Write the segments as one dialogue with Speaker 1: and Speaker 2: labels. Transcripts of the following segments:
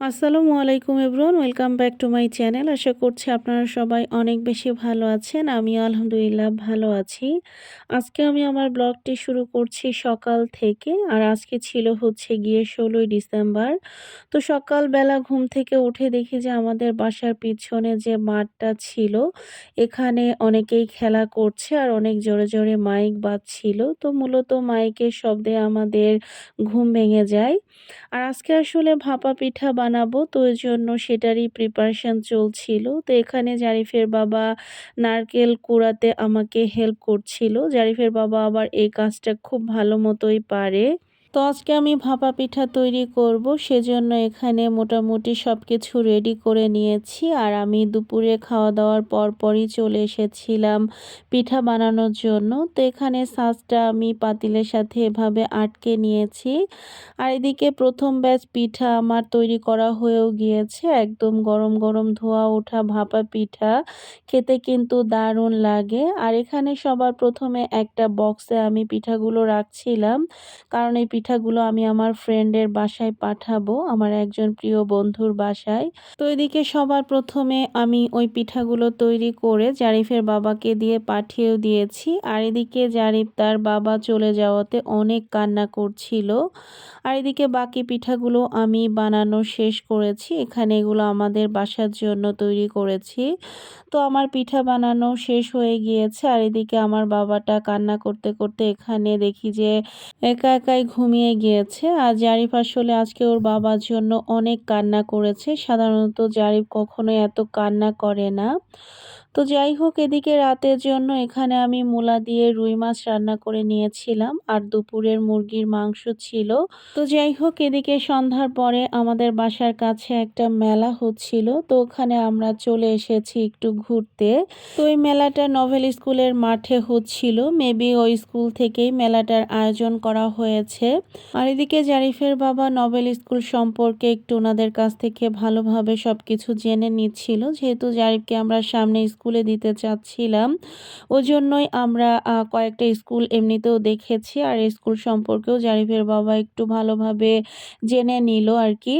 Speaker 1: আসসালামু আলাইকুম everyone, welcome back to my channel. আশা করছি আপনারা সবাই অনেক বেশি ভালো আছেন, আমি আলহামদুলিল্লাহ ভালো আছি। আজকে আমি আমার ব্লগটি শুরু করছি সকাল থেকে, আর আজকে ছিল হচ্ছে গিয়ে ষোলোই ডিসেম্বর। তো সকালবেলা ঘুম থেকে উঠে দেখি যে আমাদের বাসার পিছনে যে মাঠটা ছিল, এখানে অনেকেই খেলা করছে আর অনেক জোরে জোরে মাইক বাজছিল। তো মূলত মাইকের শব্দে আমাদের ঘুম ভেঙে যায়। আর আজকে আসলে ভাপা পিঠা বানাবো, তো ওই জন্য সেটারই প্রিপারেশান চলছিল। তো এখানে জারিফের বাবা নারকেল কুড়াতে আমাকে হেল্প করছিল। জারিফের বাবা আবার এই কাজটা খুব ভালো মতোই পারে। তো আজকে আমি ভাপা পিঠা তৈরি করব, সেজন্য এখানে মোটামুটি সব কিছু রেডি করে নিয়েছি। আর আমি দুপুরে খাওয়া দাওয়ার পর পরই চলে এসেছিলাম পিঠা বানানোর জন্য। তো এখানে সাজটা আমি পাতিলের সাথে এভাবে আটকে নিয়েছি। আর এদিকে প্রথম ব্যাচ পিঠা আমার তৈরি করা হয়েও গিয়েছে। একদম গরম গরম ধোয়া ওঠা ভাপা পিঠা। খেতে কিন্তু দারুণ লাগে। আর এখানে সবার প্রথমে একটা বক্সে আমি পিঠাগুলো রাখছিলাম। কারণ এই পিঠাগুলো আমি আমার ফ্রেন্ডের বাসায় পাঠাবো, আমার একজন প্রিয় বন্ধুর বাসায়। তো এদিকে সবার প্রথমে আমি ওই পিঠাগুলো তৈরি করে জারিফের বাবাকে দিয়ে পাঠিয়েও দিয়েছি। আর এদিকে জারিফ তার বাবা চলে যাওয়াতে অনেক কান্না করছিল। আর এদিকে বাকি পিঠাগুলো আমি বানানো শেষ করেছি, এখানে এগুলো আমাদের বাসার জন্য তৈরি করেছি। তো আমার পিঠা বানানো শেষ হয়ে গিয়েছে, আর এদিকে আমার বাবাটা কান্না করতে করতে এখানে দেখি যে একা একাই ঘুমিয়ে গিয়েছে আর জারিফ আসলে আজকে ওর বাবার জন্য অনেক কান্না করেছে। সাধারণত জারিফ কখনো এত কান্না করে না। তো যাই হোক, এদিকে রাতের জন্য এখানে আমি মূলা দিয়ে রুই মাছ রান্না করে নিয়েছিলাম আর দুপুরের মুরগির মাংস ছিল। তো যাই হোক, এদিকে সন্ধ্যার পরে আমাদের বাসার কাছে একটা মেলা হচ্ছিল, তো ওখানে আমরা চলে এসেছি একটু ঘুরতে। তো ওই মেলাটা নভেল স্কুলের মাঠে হচ্ছিল মেবি ওই স্কুল থেকেই মেলাটার আয়োজন করা হয়েছে। আর এদিকে জারিফের বাবা নভেল স্কুল সম্পর্কে একটু ওনাদের কাছ থেকে ভালোভাবে সবকিছু জেনে নিচ্ছিল, যেহেতু জারিফকে আমরা সামনে স্কুলে দিতে চাচ্ছিলাম। ওই জন্যই আমরা কয়েকটা স্কুল এমনিতেও দেখেছি আর স্কুল সম্পর্কেও জারিফের বাবা একটু ভালোভাবে জেনে নিল আর কি।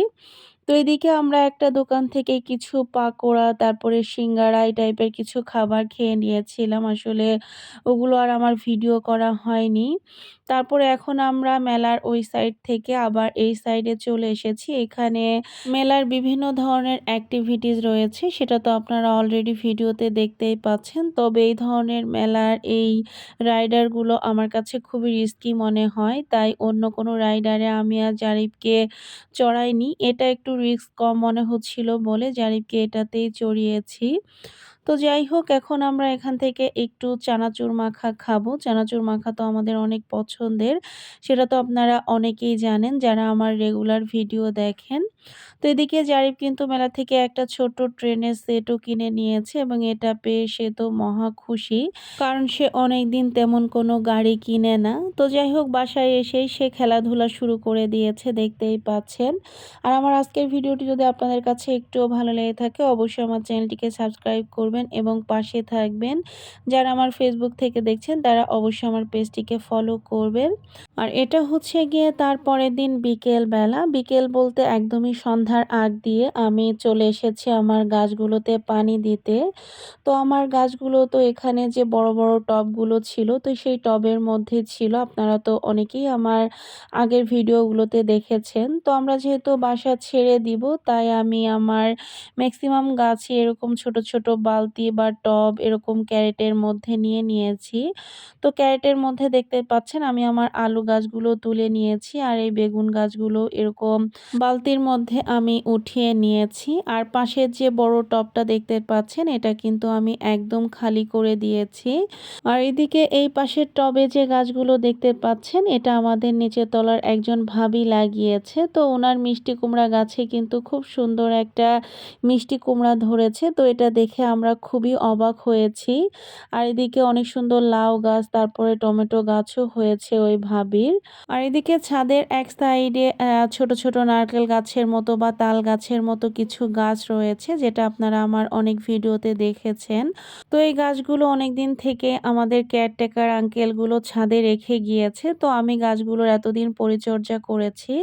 Speaker 1: তো এদিকে আমরা একটা দোকান থেকে কিছু পাকোড়া, তারপরে সিঙ্গারা এই টাইপের কিছু খাবার খেয়ে নিয়েছিলাম। আসলে ওগুলো আর আমার ভিডিও করা হয়নি। তারপরে এখন আমরা মেলার ওই সাইড থেকে আবার এই সাইডে চলে এসেছি। এখানে মেলার বিভিন্ন ধরনের অ্যাক্টিভিটিস রয়েছে, সেটা তো আপনারা অলরেডি ভিডিওতে দেখতেই পাচ্ছেন। তবে এই ধরনের মেলার এই রাইডারগুলো আমার কাছে খুবই রিস্কি মনে হয়। তাই অন্য কোনো রাইডারে আমি আর জারিফকে চড়াইনি। এটা একটু রিস্ক কম মনে হচ্ছিল বলে জারিফকে এটাতেই চড়িয়েছি তো যাই হোক, এখন আমরা এখান থেকে একটু চানাচুর মাখা খাব। চানাচুর মাখা তো আমাদের অনেক পছন্দের। সেটা তো আপনারা অনেকেই জানেন যারা আমার রেগুলার ভিডিও দেখেন। তো এদিকে জারিফ কিন্তু মেলা থেকে একটা ছোট ট্রেনের সেটও কিনে নিয়েছে এবং এটা পেয়ে সে তো মহা খুশি। কারণ সে অনেক দিন তেমন কোনো গাড়ি কিনে না। তো যাই হোক, বাসায় এসেই সে খেলাধুলা শুরু করে দিয়েছে, দেখতেই পাচ্ছেন। আর আমার আজকের ভিডিওটি যদি আপনাদের কাছে একটুও ভালো লেগে থাকে, অবশ্যই আমার চ্যানেলটিকে সাবস্ক্রাইব করবেন। এবং পাশে থাকবেন। যারা আমার ফেসবুক থেকে দেখছেন, তারা অবশ্যই আমার পেজটিকে ফলো করবেন। আর এটা হচ্ছে গিয়ে তারপরের দিন বিকেল বেলা। বিকেল বলতে একদমই সন্ধ্যার আগ দিয়ে আমি চলে এসেছি আমার গাছগুলোতে পানি দিতে। তো আমার গাছগুলো তো এখানে যে বড় বড় টবগুলো ছিল, তো সেই টবের মধ্যে ছিল। আপনারা তো অনেকেই আমার আগের ভিডিওগুলোতে দেখেছেন। তো আমরা যেহেতু বাসা ছেড়ে দিব, তাই আমি আমার ম্যাক্সিমাম গাছে এরকম ছোট ছোট বালতি বা টব এরকম ক্যারেটের মধ্যে নিয়ে নিয়েছি। তো ক্যারেটের মধ্যে দেখতে পাচ্ছেন আমি আমার আলু গাছগুলো তুলে নিয়েছি আর এই বেগুন গাছগুলো এরকম বালতির মধ্যে আমি উঠিয়ে নিয়েছি। আর পাশের যে বড় টবটা দেখতে পাচ্ছেন এটা কিন্তু আমি একদম খালি করে দিয়েছি। আর এদিকে এই পাশের টবে যে গাছগুলো দেখতে পাচ্ছেন এটা আমাদের নিচে তলার একজন ভাবি লাগিয়েছে। তো ওনার মিষ্টি কুমড়া গাছে কিন্তু খুব সুন্দর একটা মিষ্টি কুমড়া ধরেছে। তো এটা দেখে আমরা আমরা খুবই অবাক হয়েছি। আর এদিকে অনেক সুন্দর লাউ গাছ, তারপরে টমেটো গাছও হয়েছে ওই ভাবির। আর এদিকে ছাদের এক সাইডে ছোট ছোট নারকেল গাছের মতো বা তাল গাছের মতো কিছু গাছ রয়েছে, যেটা আপনারা আমার অনেক ভিডিওতে দেখেছেন। তো এই গাছগুলো অনেক দিন থেকে আমাদের কেয়ারটেকার আঙ্কেলগুলো ছাদে রেখে গিয়েছে। তো আমি গাছগুলোর এতদিন পরিচর্যা করেছি।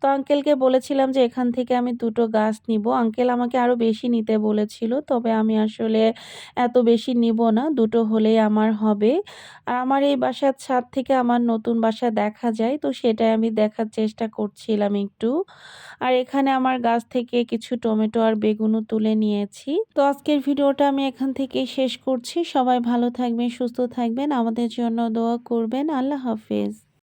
Speaker 1: তো আঙ্কেলকে বলেছিলাম যে, এখান থেকে আমি দুটো গাছ নিব। আঙ্কেল আমাকে আরও বেশি নিতে বলেছিল, তবে আমি আসলে এত বেশি নিব না, দুটো হলেই আমার হবে। আর আমার এই বাসার ছাদ থেকে আমার নতুন বাসা দেখা যায়, তো সেটাই আমি দেখার চেষ্টা করছিলাম একটু। আর এখানে আমার গাছ থেকে কিছু টমেটো আর বেগুনও তুলে নিয়েছি। তো আজকের ভিডিওটা আমি এখান থেকে শেষ করছি। সবাই ভালো থাকবেন, সুস্থ থাকবেন। আমাদের জন্য দোয়া করবেন। আল্লাহ হাফেজ।